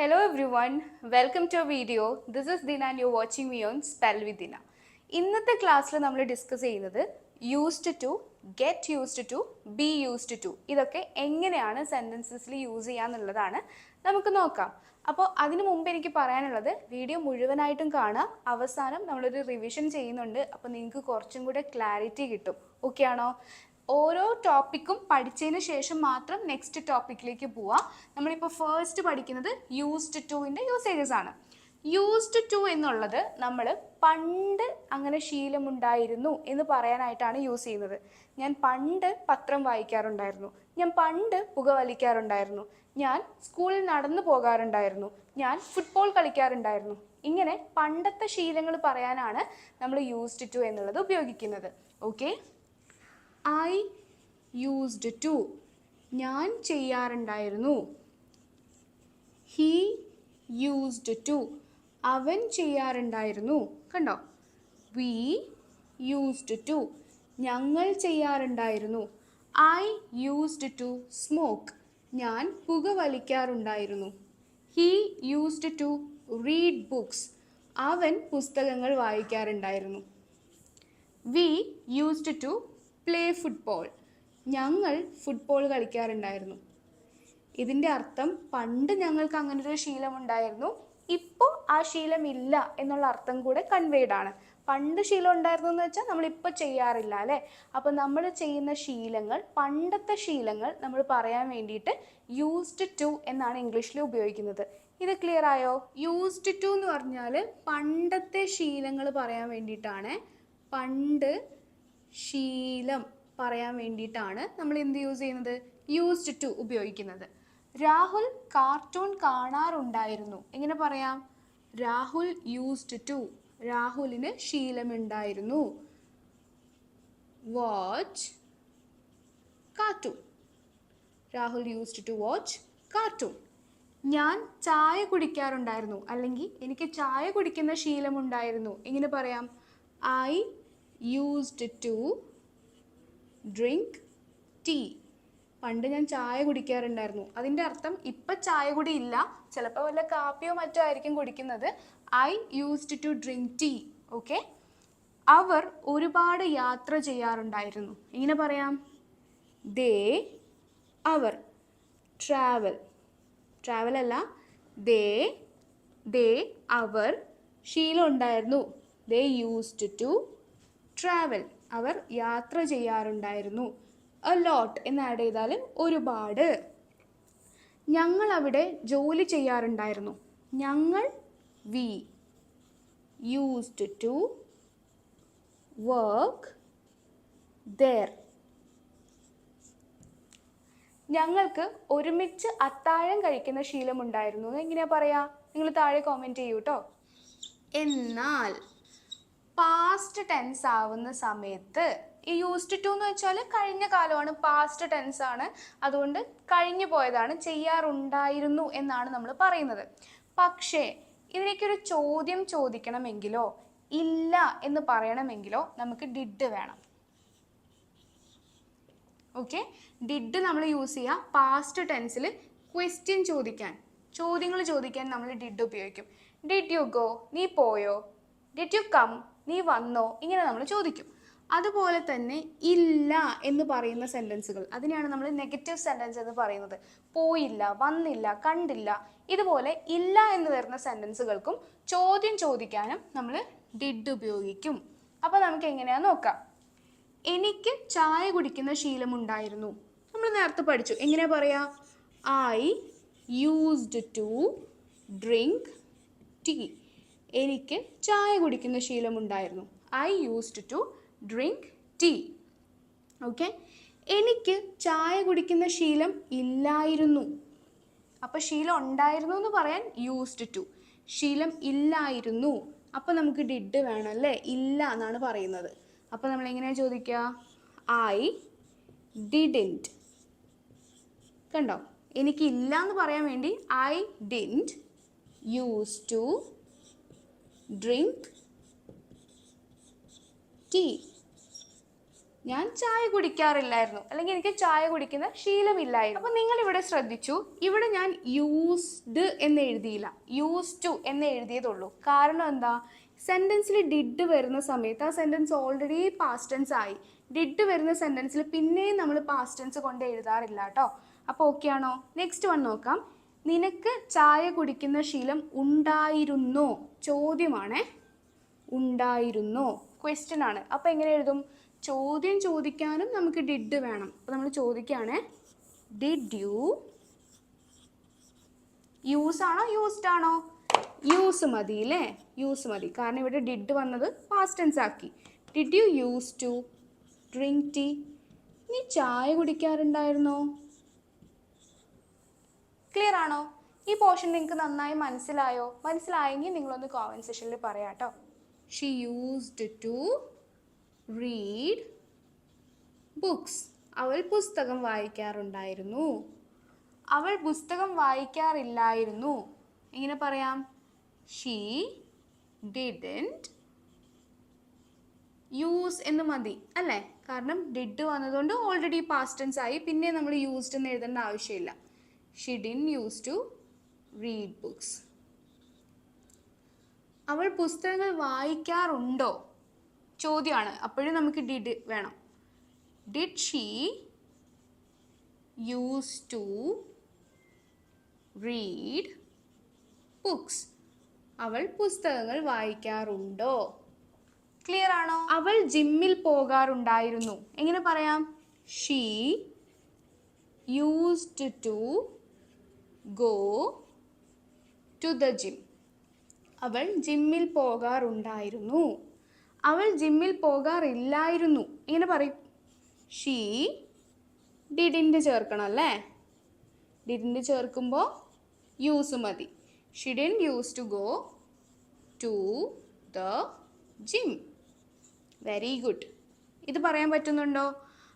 Hello everyone, welcome to to video. This is Dina and you watching me on Spell with Dina. ഇന്നത്തെ ക്ലാസ്സിൽ നമ്മൾ discuss ചെയ്യുന്നത് used to get used to be used to ഇതൊക്കെ എങ്ങനെയാണ് സെന്റൻസസിൽ use ചെയ്യാന്നുള്ളതാണ് നമുക്ക് നോക്കാം. അപ്പോൾ അതിനു മുമ്പ് എനിക്ക് പറയാനുള്ളത് വീഡിയോ മുഴുവനായിട്ടും കാണാം അവസാനം നമ്മളൊരു റിവിഷൻ ചെയ്യുന്നുണ്ട്. അപ്പോൾ നിങ്ങൾക്ക് കുറച്ചും കൂടെ ക്ലാരിറ്റി കിട്ടും. ഓക്കെ ആണോ? ഓരോ ടോപ്പിക്കും പഠിച്ചതിന് ശേഷം മാത്രം നെക്സ്റ്റ് ടോപ്പിക്കിലേക്ക് പോവാം. നമ്മളിപ്പോൾ ഫേസ്റ്റ് പഠിക്കുന്നത് യൂസ്ഡ് ടുവിന്റെ യൂസേജസ് ആണ്. യൂസ്ഡ് ടു എന്നുള്ളത് നമ്മൾ പണ്ട് അങ്ങനെ ശീലമുണ്ടായിരുന്നു എന്ന് പറയാനായിട്ടാണ് യൂസ് ചെയ്യുന്നത്. ഞാൻ പണ്ട് പത്രം വായിക്കാറുണ്ടായിരുന്നു. ഞാൻ പണ്ട് പുകവലിക്കാറുണ്ടായിരുന്നു. ഞാൻ സ്കൂളിൽ നടന്നു പോകാറുണ്ടായിരുന്നു. ഞാൻ ഫുട്ബോൾ കളിക്കാറുണ്ടായിരുന്നു. ഇങ്ങനെ പണ്ടത്തെ ശീലങ്ങൾ പറയാനാണ് നമ്മൾ യൂസ്ഡ് ടു എന്നുള്ളത് ഉപയോഗിക്കുന്നത്. ഓക്കെ ഐ യൂസ്ഡ് ടു ഞാൻ ചെയ്യാറുണ്ടായിരുന്നു. ഹീ യൂസ്ഡ് ടു അവൻ ചെയ്യാറുണ്ടായിരുന്നു. കണ്ടോ? വി യൂസ്ഡ് ടു ഞങ്ങൾ ചെയ്യാറുണ്ടായിരുന്നു. ഐ യൂസ്ഡ് ടു സ്മോക്ക് ഞാൻ പുക വലിക്കാറുണ്ടായിരുന്നു he used to read books അവൻ പുസ്തകങ്ങൾ വായിക്കാറുണ്ടായിരുന്നു. We used to play football ഞങ്ങൾ ഫുട്ബോൾ കളിക്കാറുണ്ടായിരുന്നു. ഇതിന്റെ അർത്ഥം പണ്ട് ഞങ്ങൾക്ക് അങ്ങനെ ഒരു ശീലമുണ്ടായിരുന്നു. ഇപ്പോൾ ആ ശീലമില്ല എന്നുള്ള അർത്ഥം കൂടെ കൺവേഡ് ആണ്. പണ്ട് ശീലം ഉണ്ടായിരുന്നു എന്ന് വെച്ചാൽ നമ്മളിപ്പോൾ ചെയ്യാറില്ല അല്ലേ? അപ്പോൾ നമ്മൾ ചെയ്യുന്ന ശീലങ്ങൾ പണ്ടത്തെ ശീലങ്ങൾ നമ്മൾ പറയാൻ വേണ്ടിയിട്ട് യൂസ്ഡ് ടു എന്നാണ് ഇംഗ്ലീഷിൽ ഉപയോഗിക്കുന്നത്. ഇത് ക്ലിയർ ആയോ? യൂസ്ഡ് ടു എന്ന് പറഞ്ഞാൽ പണ്ടത്തെ ശീലങ്ങൾ പറയാൻ വേണ്ടിയിട്ടാണ്. പണ്ട് ശീലം പറയാൻ വേണ്ടിയിട്ടാണ് നമ്മൾ എന്ത് യൂസ് ചെയ്യുന്നത്? യൂസ്ഡ് ടു ഉപയോഗിക്കുന്നത്. രാഹുൽ കാർട്ടൂൺ കാണാറുണ്ടായിരുന്നു. എങ്ങനെ പറയാം? രാഹുൽ യൂസ്ഡ് ടു രാഹുലിന് ശീലമുണ്ടായിരുന്നു. Watch cartoon Rahul used to watch cartoon ഞാൻ ചായ കുടിക്കാറുണ്ടായിരുന്നു. അല്ലെങ്കിൽ എനിക്ക് ചായ കുടിക്കുന്ന ശീലമുണ്ടായിരുന്നു. എങ്ങനെ പറയാം? I used to drink tea പണ്ട് ഞാൻ ചായ കുടിക്കാറുണ്ടായിരുന്നു. അതിന്റെ അർത്ഥം ഇപ്പം ചായ കുടി ഇല്ല. ചിലപ്പോൾ വല്ല കാപ്പിയോ മറ്റോ ആയിരിക്കും കുടിക്കുന്നത്. I used to drink tea okay അവർ ഒരുപാട് യാത്ര ചെയ്യാറുണ്ടായിരുന്നു. എങ്ങനെ പറയാം? ദേ അവർ. ട്രാവൽ ട്രാവൽ അല്ല. ദേ ദേ അവർ. ശീലം ഉണ്ടായിരുന്നു. ദേ യൂസ്ഡ് ടു ട്രാവൽ അവർ യാത്ര ചെയ്യാറുണ്ടായിരുന്നു. എ ലോട്ട് എന്ന് ആഡ് ചെയ്താൽ ഒരുപാട്. ഞങ്ങൾ അവിടെ ജോലി ചെയ്യാറുണ്ടായിരുന്നു. ഞങ്ങൾ we used to work there ഞങ്ങൾക്ക് ഒരുമിച്ച് അത്താഴം കഴിക്കുന്ന ശീലമുണ്ടായിരുന്നു. എങ്ങനെയാ പറയാ? നിങ്ങൾ താഴെ കോമെന്റ് ചെയ്യൂ കേട്ടോ എന്നാൽ പാസ്റ്റ് ടെൻസ് ആവുന്ന സമയത്ത് ഈ യൂസ്ഡ് ടു എന്ന് വെച്ചാൽ കഴിഞ്ഞ കാലമാണ് പാസ്റ്റ് ടെൻസ് ആണ്. അതുകൊണ്ട് കഴിഞ്ഞു പോയതാണ് ചെയ്യാറുണ്ടായിരുന്നു എന്നാണ് നമ്മൾ പറയുന്നത്. പക്ഷേ ഇതിലേക്കൊരു ചോദ്യം ചോദിക്കണമെങ്കിലോ ഇല്ല എന്ന് പറയണമെങ്കിലോ നമുക്ക് ഡിഡ് വേണം. ഓക്കെ ഡിഡ് നമ്മൾ യൂസ് ചെയ്യുക പാസ്റ്റ് ടെൻസിൽ ക്വസ്റ്റ്യൻ ചോദിക്കാൻ. ചോദ്യങ്ങൾ ചോദിക്കാൻ നമ്മൾ ഡിഡ് ഉപയോഗിക്കും. ഡിഡ് യു ഗോ നീ പോയോ? ഡിഡ് യു കം നീ വന്നോ? ഇങ്ങനെ നമ്മൾ ചോദിക്കും. അതുപോലെ തന്നെ ഇല്ല എന്ന് പറയുന്ന സെന്റൻസുകൾ അതിനെയാണ് നമ്മൾ നെഗറ്റീവ് സെന്റൻസ് എന്ന് പറയുന്നത്. പോയില്ല വന്നില്ല കണ്ടില്ല ഇതുപോലെ ഇല്ല എന്ന് വരുന്ന സെന്റൻസുകൾക്കും ചോദ്യം ചോദിക്കാനും നമ്മൾ ഡിഡ് ഉപയോഗിക്കും. അപ്പോൾ നമുക്ക് എങ്ങനെയാണെന്ന് നോക്കാം. എനിക്ക് ചായ കുടിക്കുന്ന ശീലമുണ്ടായിരുന്നു നമ്മൾ നേരത്തെ പഠിച്ചു. എങ്ങനെ പറയാ? I used to drink tea എനിക്ക് ചായ കുടിക്കുന്ന ശീലമുണ്ടായിരുന്നു. I used to drink tea okay എനിക്ക് ചായ കുടിക്കുന്ന ശീലം ഇല്ലായിരുന്നു. അപ്പോൾ ശീലം ഉണ്ടായിരുന്നു എന്ന് പറയാൻ യൂസ്ഡ് ടു ശീലം ഇല്ലായിരുന്നു. അപ്പോൾ നമുക്ക് ഡിഡ് വേണം അല്ലേ? ഇല്ല എന്നാണ് പറയുന്നത്. അപ്പോൾ നമ്മൾ എങ്ങനെയാണ് ചോദിക്കുക? ഐ ഡിഡിന്റ് കണ്ടോ? എനിക്ക് ഇല്ല എന്ന് പറയാൻ വേണ്ടി I didn't use to drink tea ഞാൻ ചായ കുടിക്കാറില്ലായിരുന്നു. അല്ലെങ്കിൽ എനിക്ക് ചായ കുടിക്കുന്ന ശീലമില്ലായിരുന്നു. അപ്പൊ നിങ്ങൾ ഇവിടെ ശ്രദ്ധിച്ചു. ഇവിടെ ഞാൻ യൂസ്ഡ് എന്ന് എഴുതിയില്ല. യൂസ് ടു എന്ന് എഴുതിയതുള്ളൂ. കാരണം എന്താ? സെന്റൻസിൽ ഡിഡ് വരുന്ന സമയത്ത് ആ സെന്റൻസ് ഓൾറെഡി പാസ്റ്റ് ടെൻസ് ആയി. ഡിഡ് വരുന്ന സെന്റൻസിൽ പിന്നെയും നമ്മൾ പാസ്റ്റ് ടെൻസ് കൊണ്ട് എഴുതാറില്ല കേട്ടോ അപ്പോൾ ഓക്കെ ആണോ? നെക്സ്റ്റ് വൺ നോക്കാം. നിനക്ക് ചായ കുടിക്കുന്ന ശീലം ഉണ്ടായിരുന്നോ? ചോദ്യമാണ്. ഉണ്ടായിരുന്നോ? ക്വസ്റ്റ്യൻ ആണ്. അപ്പോൾ എങ്ങനെ എഴുതും? ചോദ്യം ചോദിക്കാനും നമുക്ക് ഡിഡ് വേണം. അപ്പോൾ നമ്മൾ ചോദിക്കുകയാണേ ഡിഡ് യു യൂസ് ആണോ യൂസ്ഡ് ആണോ? യൂസ് മതി അല്ലേ യൂസ് മതി. കാരണം ഇവിടെ ഡിഡ് വന്നത് പാസ്റ്റ് ടെൻസ് ആക്കി. Did you use to drink tea നീ ചായ കുടിക്കാറുണ്ടായിരുന്നോ? ക്ലിയർ ആണോ? ഈ പോർഷൻ നിങ്ങൾക്ക് നന്നായി മനസ്സിലായോ? മനസ്സിലായെങ്കിൽ നിങ്ങളൊന്ന് കോമന്റ് സെഷനിൽ പറയാം she used to read books അവൾ പുസ്തകം വായിക്കാറുണ്ടായിരുന്നു. അവൾ പുസ്തകം വായിക്കാറില്ലായിരുന്നു. എങ്ങനെ പറയാം? ഷീ ഡിഡന്റ് യൂസ് എന്ന് മതി അല്ലേ? കാരണം ഡിഡ് വന്നതുകൊണ്ട് ഓൾറെഡി പാസ്റ്റ് ടെൻസ് ആയി പിന്നെ നമ്മൾ യൂസ്ഡ് എന്ന് എഴുതേണ്ട ആവശ്യമില്ല. She didn't use to read books അവൾ പുസ്തകങ്ങൾ വായിക്കാറുണ്ടോ? ചോദ്യമാണ് അപ്പോഴും നമുക്ക് ഡിഡ് വേണം. Did she use to read books അവൾ പുസ്തകങ്ങൾ വായിക്കാറുണ്ടോ? ക്ലിയർ ആണോ? അവൾ ജിമ്മിൽ പോകാറുണ്ടായിരുന്നു. എങ്ങനെ പറയാം? She used to go to the gym അവൾ ജിമ്മിൽ പോകാറുണ്ടായിരുന്നു. അവൾ ജിമ്മിൽ പോകാറില്ലായിരുന്നു. ഇങ്ങനെ പറയും. ഷീ ഡിഡിന്റെ ചേർക്കണം അല്ലേ ഡിഡിന്റെ ചേർക്കുമ്പോൾ യൂസ് മതി. She didn't use to go to the gym very good ഇത് പറയാൻ പറ്റുന്നുണ്ടോ?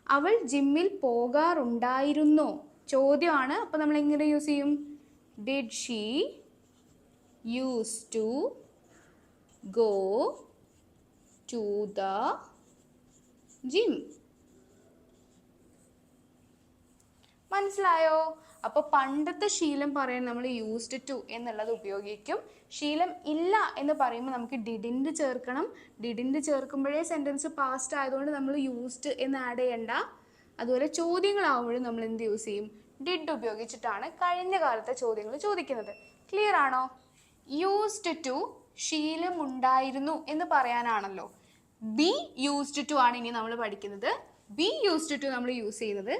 അവൾ ജിമ്മിൽ പോകാറുണ്ടായിരുന്നോ? ചോദ്യമാണ്. അപ്പോൾ നമ്മൾ എങ്ങനെ യൂസ് ചെയ്യും. Did she use to go to the gym മനസ്സിലായോ? അപ്പോൾ പണ്ടത്തെ ശീലം പറയാൻ നമ്മൾ യൂസ്ഡ് ടു എന്നുള്ളത് ഉപയോഗിക്കും. ശീലം ഇല്ല എന്ന് പറയുമ്പോൾ നമുക്ക് ഡിഡിന്റെ ചേർക്കണം. ഡിഡിന്റെ ചേർക്കുമ്പോഴേ സെന്റൻസ് പാസ്റ്റ് ആയതുകൊണ്ട് നമ്മൾ യൂസ്ഡ് എന്ന് ആഡ് ചെയ്യണ്ട. അതുപോലെ ചോദ്യങ്ങളാവുമ്പോഴും നമ്മൾ എന്ത് യൂസ് ചെയ്യും? ഡിഡ് ഉപയോഗിച്ചിട്ടാണ് കഴിഞ്ഞ കാലത്തെ ചോദ്യങ്ങൾ ചോദിക്കുന്നത്. ക്ലിയർ ആണോ? യൂസ്ഡ് ടു ശീലമുണ്ടായിരുന്നു എന്ന് പറയാനാണല്ലോ. ബി യൂസ്ഡ് ടു ആണ് ഇനി നമ്മൾ പഠിക്കുന്നത്. ബി യൂസ്ഡ് ടു നമ്മൾ യൂസ് ചെയ്യുന്നത്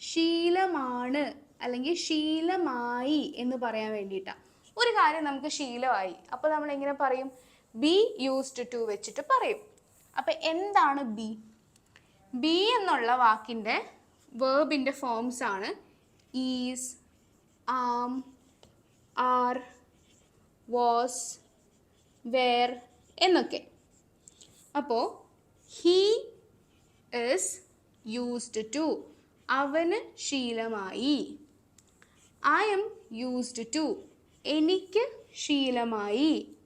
ശീലമാണ് അല്ലെങ്കിൽ ശീലമായി എന്ന് പറയാൻ വേണ്ടിയിട്ടാണ് ഒരു കാര്യം നമുക്ക് ശീലമായി. അപ്പോൾ നമ്മൾ എങ്ങനെ പറയും? ബി യൂസ്ഡ് ടു വെച്ചിട്ട് പറയും. അപ്പോൾ എന്താണ് ബി ബി എന്നുള്ള വാക്കിന്റെ വേർബിന്റെ ഫോംസ് ആണ് is am are, was, were എന്നൊക്കെ. അപ്പോൾ ഹീ ഇസ് യൂസ്ഡ് ടു അവന് ശീലമായി. ഐ എം യൂസ്ഡ് ടു എനിക്ക് ശീലമായി.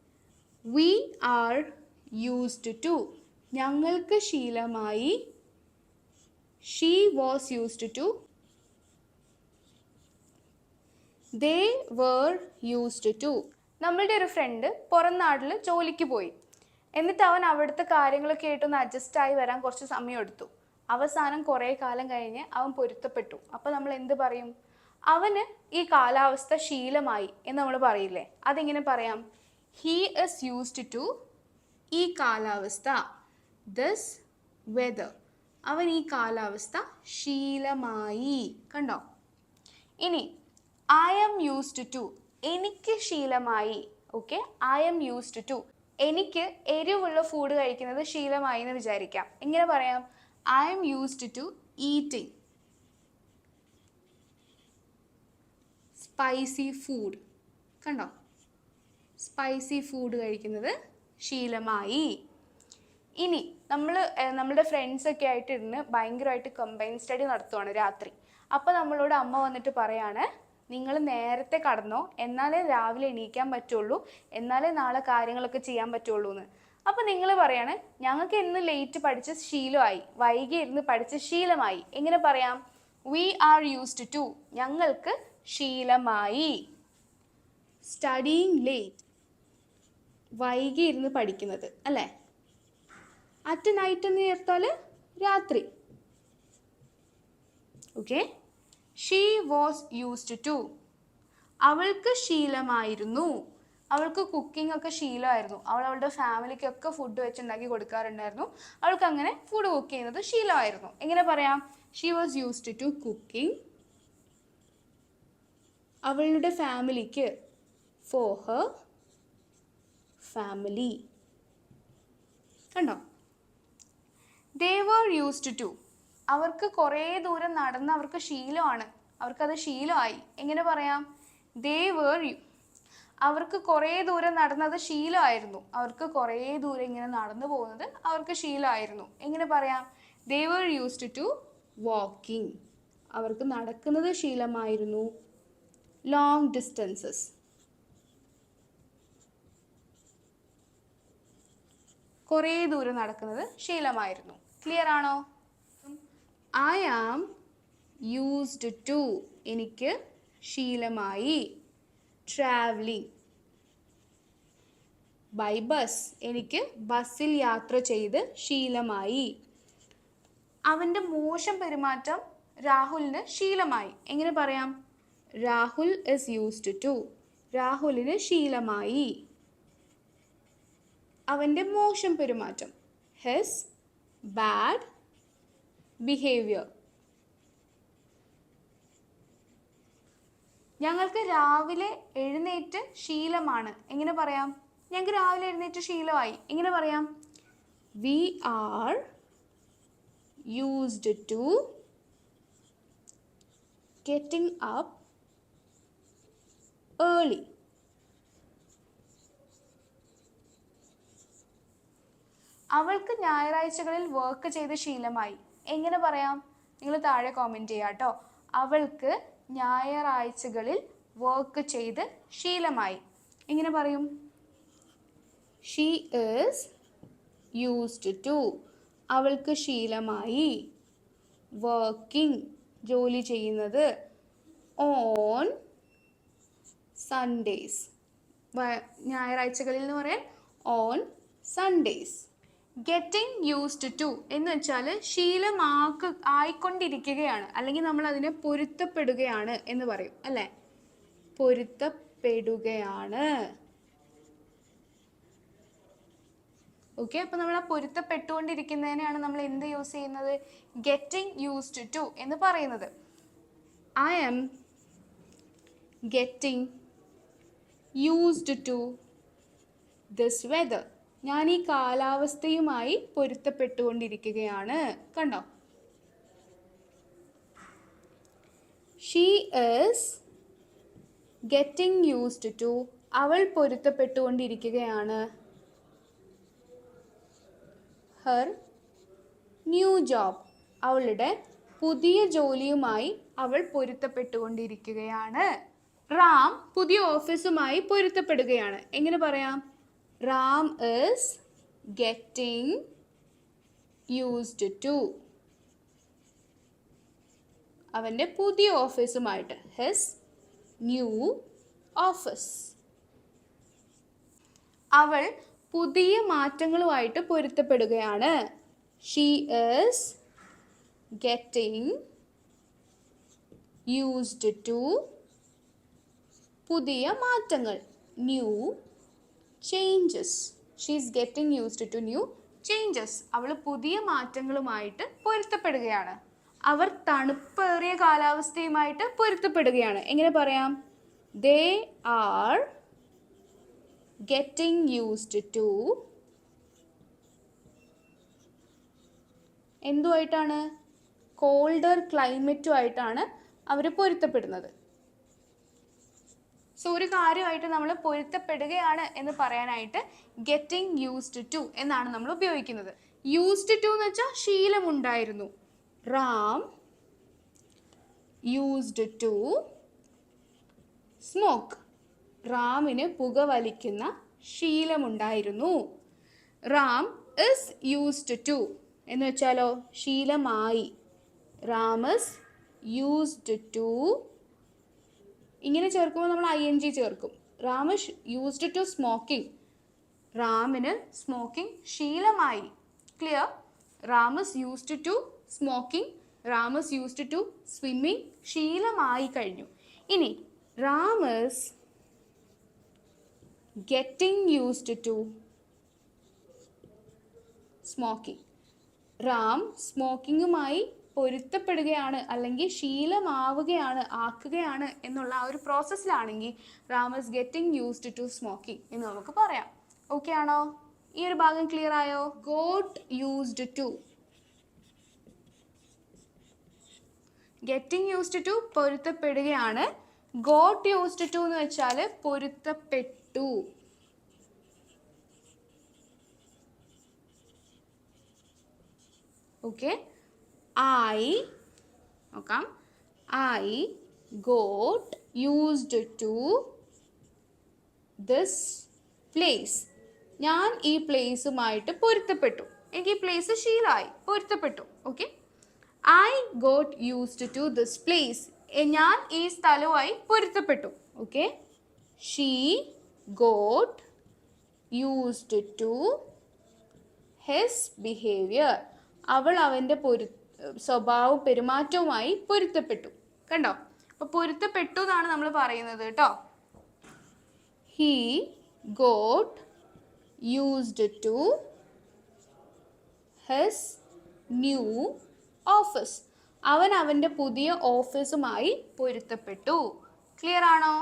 വി ആർ യൂസ്ഡ് ടു ഞങ്ങൾക്ക് ശീലമായി. She was used to they were used to നമ്മളുടെ ഒരു ഫ്രണ്ട് പുറം നാട്ടിൽ ജോലിക്ക് പോയി. എന്നിട്ട് അവൻ അവിടുത്തെ കാര്യങ്ങളൊക്കെ ആയിട്ടൊന്ന് അഡ്ജസ്റ്റായി വരാൻ കുറച്ച് സമയം എടുത്തു. അവസാനം കുറേ കാലം കഴിഞ്ഞ് അവൻ പൊരുത്തപ്പെട്ടു. അപ്പോൾ നമ്മൾ എന്ത് പറയും? അവന് ഈ കാലാവസ്ഥ ശീലമായി എന്ന് നമ്മൾ പറയില്ലേ? അതെങ്ങനെ പറയാം? ഹീ ഇസ് യൂസ്ഡ് ടു ഈ കാലാവസ്ഥ ദിസ് വെദർ അവൻ ഈ കാലാവസ്ഥ ശീലമായി. കണ്ടോ? ഇനി ഐ എം യൂസ്ഡ് ടു എനിക്ക് ശീലമായി okay I'm used to എനിക്ക് എരിവുള്ള ഫുഡ് കഴിക്കുന്നത് ശീലമായി എന്ന് വിചാരിക്കാം. എങ്ങനെ പറയാം? I'm used to eating spicy food കണ്ടോ? സ്പൈസി ഫുഡ് കഴിക്കുന്നത് ശീലമായി. ഇനി നമ്മൾ നമ്മളുടെ ഫ്രണ്ട്സൊക്കെ ആയിട്ട് ഇരുന്ന് ഭയങ്കരമായിട്ട് കമ്പൈൻ സ്റ്റഡി നടത്തുവാണ് രാത്രി. അപ്പോൾ നമ്മളോട് അമ്മ വന്നിട്ട് പറയാണ് നിങ്ങൾ നേരത്തെ കടന്നോ എന്നാലേ രാവിലെ എണീക്കാൻ പറ്റുള്ളൂ എന്നാലേ നാളെ കാര്യങ്ങളൊക്കെ ചെയ്യാൻ പറ്റുള്ളൂ എന്ന് അപ്പം നിങ്ങൾ പറയാണ് ഞങ്ങൾക്ക് ഇന്ന് ലേറ്റ് പഠിച്ച ശീലമായി വൈകി ഇരുന്ന് പഠിച്ച ശീലമായി. എങ്ങനെ പറയാം? വി ആർ യൂസ്ഡ് ടു ഞങ്ങൾക്ക് ശീലമായി. സ്റ്റഡിങ് ലേറ്റ് വൈകി ഇരുന്ന് പഠിക്കുന്നത് അല്ലേ? അറ്റ് നൈറ്റ് എന്ന് ചേർത്താൽ രാത്രി. Okay she was used to അവൾക്ക് ശീലമായിരുന്നു. അവൾക്ക് കുക്കിംഗ് ഒക്കെ ശീലമായിരുന്നു. അവൾ അവളുടെ ഫാമിലിക്കൊക്കെ ഫുഡ് വെച്ചുണ്ടാക്കി കൊടുക്കാറുണ്ടായിരുന്നു. അവൾക്ക് അങ്ങനെ ഫുഡ് കുക്ക് ചെയ്യുന്നത് ശീലമായിരുന്നു. എങ്ങനെ പറയാം? She was used to cooking അവളുടെ ഫാമിലിക്ക് ഫോർ ഹർ ഫാമിലി കണ്ടോ? ദേ വർ യൂസ്ഡ് ടു അവർക്ക് കുറേ ദൂരം നടന്ന് അവർക്ക് ശീലമാണ്. അവർക്കത് ശീലമായി. എങ്ങനെ പറയാം? ദേ വേർ യു അവർക്ക് കുറേ ദൂരം നടന്നത് ശീലമായിരുന്നു. അവർക്ക് കുറേ ദൂരം ഇങ്ങനെ നടന്നു പോകുന്നത് അവർക്ക് ശീലമായിരുന്നു. എങ്ങനെ പറയാം? They were used to walking അവർക്ക് നടക്കുന്നത് ശീലമായിരുന്നു. ലോങ് ഡിസ്റ്റൻസസ് കുറേ ദൂരം നടക്കുന്നത് ശീലമായിരുന്നു. ക്ലിയർ ആണോ? ഐ ആം യൂസ്ഡ് ടു എനിക്ക് ശീലമായി. ട്രാവലിംഗ് ബൈ ബസ് എനിക്ക് ബസ്സിൽ യാത്ര ചെയ്ത് ശീലമായി. അവന്റെ മോശം പെരുമാറ്റം രാഹുലിന് ശീലമായി. എങ്ങനെ പറയാം? രാഹുൽ ഇസ് യൂസ്ഡ് ടു രാഹുലിന് ശീലമായി. അവന്റെ മോശം പെരുമാറ്റം. ഹെസ് ബാഡ് ബിഹേവിയർ ഞങ്ങൾക്ക് രാവിലെ എഴുന്നേറ്റ് ശീലമാണ്. എങ്ങനെ പറയാം? ഞങ്ങൾക്ക് രാവിലെ എഴുന്നേറ്റ് ശീലമായി. എങ്ങനെ പറയാം? We are used to getting up early അവൾക്ക് ഞായറാഴ്ചകളിൽ വർക്ക് ചെയ്ത് ശീലമായി. എങ്ങനെ പറയാം? നിങ്ങൾ താഴെ കോമെന്റ് ചെയ്യാം കേട്ടോ. അവൾക്ക് ഞായറാഴ്ചകളിൽ വർക്ക് ചെയ്ത് ശീലമായി. എങ്ങനെ പറയും? ഷീ ഈസ് യൂസ്ഡ് ടു അവൾക്ക് ശീലമായി വർക്കിംഗ് ജോലി ചെയ്യുന്നത് ഓൺ സൺഡേസ് ഞായറാഴ്ചകളിൽ എന്ന് പറയാൻ on Sundays getting used to എന്ന് വെച്ചാൽ ശീലമാക്ക ആയിക്കൊണ്ടിരിക്കുകയാണ്. അല്ലെങ്കിൽ നമ്മൾ അതിനെ പൊരുത്തപ്പെടുകയാണ് എന്ന് പറയും അല്ലേ? പൊരുത്തപ്പെടുകയാണ്. ഓക്കെ അപ്പൊ നമ്മൾ ആ പൊരുത്തപ്പെട്ടുകൊണ്ടിരിക്കുന്നതിനെയാണ് നമ്മൾ എന്ത് യൂസ് ചെയ്യുന്നത്? ഗെറ്റിംഗ് യൂസ്ഡ് ടു എന്ന് പറയുന്നത്. I'm getting used to this weather ഞാൻ ഈ കാലാവസ്ഥയുമായി പൊരുത്തപ്പെട്ടുകൊണ്ടിരിക്കുകയാണ്. കണ്ടോ? She is getting used to അവൾ പൊരുത്തപ്പെട്ടുകൊണ്ടിരിക്കുകയാണ്. ഹർ ന്യൂ ജോബ് അവളുടെ പുതിയ ജോലിയുമായി അവൾ പൊരുത്തപ്പെട്ടുകൊണ്ടിരിക്കുകയാണ്. റാം പുതിയ ഓഫീസുമായി പൊരുത്തപ്പെടുകയാണ്. എങ്ങനെ പറയാം? Ram is getting used to. അവന്റെ പുതിയ ഓഫീസുമായിട്ട് ഹിസ് ന്യൂ ഓഫീസ്. അവൾ പുതിയ മാറ്റങ്ങളുമായിട്ട് പൊരുത്തപ്പെടുകയാണ്. She is getting used to പുതിയ മാറ്റങ്ങൾ new changes she is getting used to new changes അവൾ പുതിയ മാറ്റങ്ങളുമായിട്ട് പൊരുത്തപ്പെടുകയാണ്. അവർ തണുപ്പേറിയ കാലാവസ്ഥയുമായിട്ട് പൊരുത്തപ്പെടുകയാണ്. എങ്ങനെ പറയാം? They are getting used to എന്തുമായിട്ടാണ്? Colder ക്ലൈമറ്റുമായിട്ടാണ് അവർ പൊരുത്തപ്പെടുന്നത്. സോ ഒരു കാര്യമായിട്ട് നമ്മൾ പൊരുത്തപ്പെടുകയാണ് എന്ന് പറയാനായിട്ട് ഗെറ്റിംഗ് യൂസ്ഡ് ടു എന്നാണ് നമ്മൾ ഉപയോഗിക്കുന്നത്. യൂസ്ഡ് ടു എന്ന് വെച്ചാൽ ശീലമുണ്ടായിരുന്നു. റാം യൂസ്ഡ് ടു സ്മോക്ക് റാമിന് പുക വലിക്കുന്ന ശീലമുണ്ടായിരുന്നു. റാം ഇസ് യൂസ്ഡ് ടു എന്ന് വെച്ചാലോ ശീലമായി. റാം ഇസ് യൂസ്ഡ് ടു ഇങ്ങനെ ചേർക്കുമ്പോൾ നമ്മൾ ഐ എൻ ജി ചേർക്കും. റാമസ് യൂസ്ഡ് ടു സ്മോക്കിംഗ് റാമിന് സ്മോക്കിംഗ് ശീലമായി. Clear Ram's used to smoking Ram's used to swimming ശീലമായി കഴിഞ്ഞു. ഇനി Ram's getting used to smoking Ram സ്മോക്കിങ്ങുമായി പൊരുത്തപ്പെടുകയാണ് അല്ലെങ്കിൽ ശീലമാവുകയാണ് ആക്കുകയാണ് എന്നുള്ള ആ ഒരു പ്രോസസ്സിലാണെങ്കിൽ Ram is getting used to smoking എന്ന് നമുക്ക് പറയാം. ഓക്കെ ആണോ? ഈ ഒരു ഭാഗം ക്ലിയർ ആയോ? Got used to getting used to പൊരുത്തപ്പെടുകയാണ്. Got used to എന്ന് വെച്ചാൽ പൊരുത്തപ്പെട്ടു. ഓക്കെ ഐ നോക്കാം. I got used to this place ഞാൻ ഈ പ്ലേസുമായിട്ട് പൊരുത്തപ്പെട്ടു. എനിക്ക് ഈ പ്ലേസ് ശീലമായി പൊരുത്തപ്പെട്ടു. Okay I got used to this place ഞാൻ ഈ സ്ഥലവുമായി പൊരുത്തപ്പെട്ടു. Okay she got used to his behaviour അവൾ അവന്റെ പൊരു സ്വഭാവ പെരുമാറ്റവുമായി പൊരുത്തപ്പെട്ടു. കണ്ടോ? അപ്പോൾ പൊരുത്തപ്പെട്ടു എന്നാണ് നമ്മൾ പറയുന്നത് കേട്ടോ. He got used to his new office അവൻ അവന്റെ പുതിയ ഓഫീസുമായി പൊരുത്തപ്പെട്ടു. ക്ലിയർ ആണോ?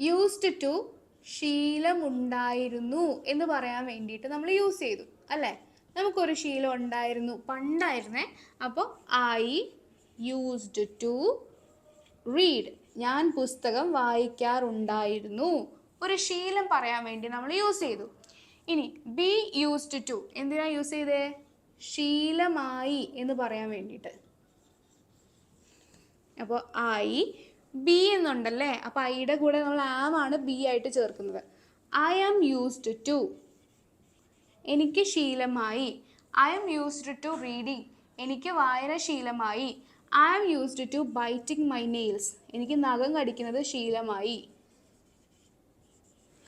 യൂസ്ഡ് ടു ശീലമുണ്ടായിരുന്നു എന്ന് പറയാൻ വേണ്ടിയിട്ട് നമ്മൾ യൂസ് ചെയ്തു അല്ലേ? നമുക്കൊരു ശീലം ഉണ്ടായിരുന്നു പണ്ടായിരുന്നേ. അപ്പോൾ ഐ യൂസ്ഡ് ടു റീഡ് ഞാൻ പുസ്തകം വായിക്കാറുണ്ടായിരുന്നു. ഒരു ശീലം പറയാൻ വേണ്ടി നമ്മൾ യൂസ് ചെയ്തു. ഇനി ബി യൂസ്ഡ് ടു എന്തിനാ യൂസ് ചെയ്തേ? ശീലമായി എന്ന് പറയാൻ വേണ്ടിയിട്ട്. അപ്പോൾ ഐ ബി എന്നുണ്ടല്ലേ? അപ്പോൾ ഐയുടെ കൂടെ നമ്മൾ ആമാണ് ബി ആയിട്ട് ചേർക്കുന്നത്. ഐ ആം യൂസ്ഡ് ടു എനിക്ക് ശീലമായി. I'm used to reading എനിക്ക് വായന ശീലമായി. I am used to biting my nails എനിക്ക് നഖം കടിക്കുന്നത് ശീലമായി.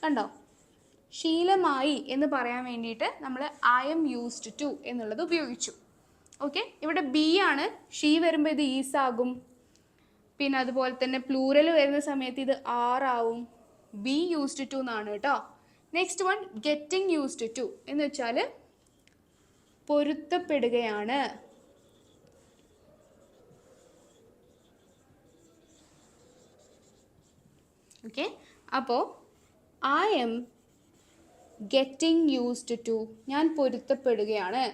കണ്ടോ? ശീലമായി എന്ന് പറയാൻ വേണ്ടിയിട്ട് നമ്മൾ ഐ എം യൂസ്ഡ് ടു എന്നുള്ളത് ഉപയോഗിച്ചു. ഓക്കെ ഇവിടെ ബി ആണ്. ഷീ വരുമ്പോൾ ഇത് ഈസ് ആകും. പിന്നെ അതുപോലെ തന്നെ പ്ലൂറൽ വരുന്ന സമയത്ത് ഇത് ആർ ആവും. ബി യൂസ്ഡ് ടു എന്നാണ് കേട്ടോ. Next one getting used to എന്ന് വെച്ചാൽ പൊരുത്തപ്പെടുകയാണ്. ഓക്കെ അപ്പോൾ I'm getting used to ഞാൻ പൊരുത്തപ്പെടുകയാണ്.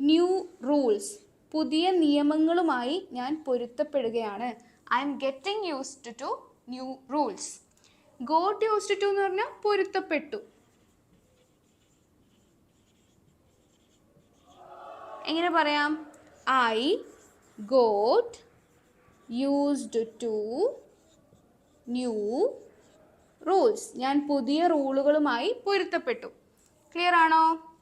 ന്യൂ റൂൾസ് പുതിയ നിയമങ്ങളുമായി ഞാൻ പൊരുത്തപ്പെടുകയാണ്. I'm getting used to new rules got used to എന്ന് പറഞ്ഞാൽ പൊരുത്തപ്പെട്ടു. എങ്ങനെ പറയാം? I got used to new rules ഞാൻ പുതിയ റൂളുകളുമായി പൊരുത്തപ്പെട്ടു. ക്ലിയർ ആണോ?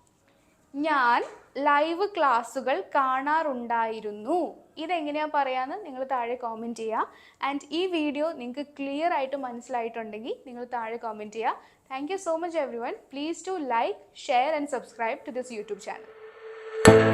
ഞാൻ ലൈവ് ക്ലാസ്സുകൾ കാണാറുണ്ടായിരുന്നു. ഇതെങ്ങനെയാ പറയാന്ന് നിങ്ങൾ താഴെ കോമെന്റ് ചെയ്യുക ആൻഡ് ഈ വീഡിയോ നിങ്ങൾക്ക് ക്ലിയർ ആയിട്ട് മനസ്സിലായിട്ടുണ്ടെങ്കിൽ നിങ്ങൾ താഴെ കോമെന്റ് ചെയ്യുക thank you so much everyone please to like share and subscribe to this YouTube channel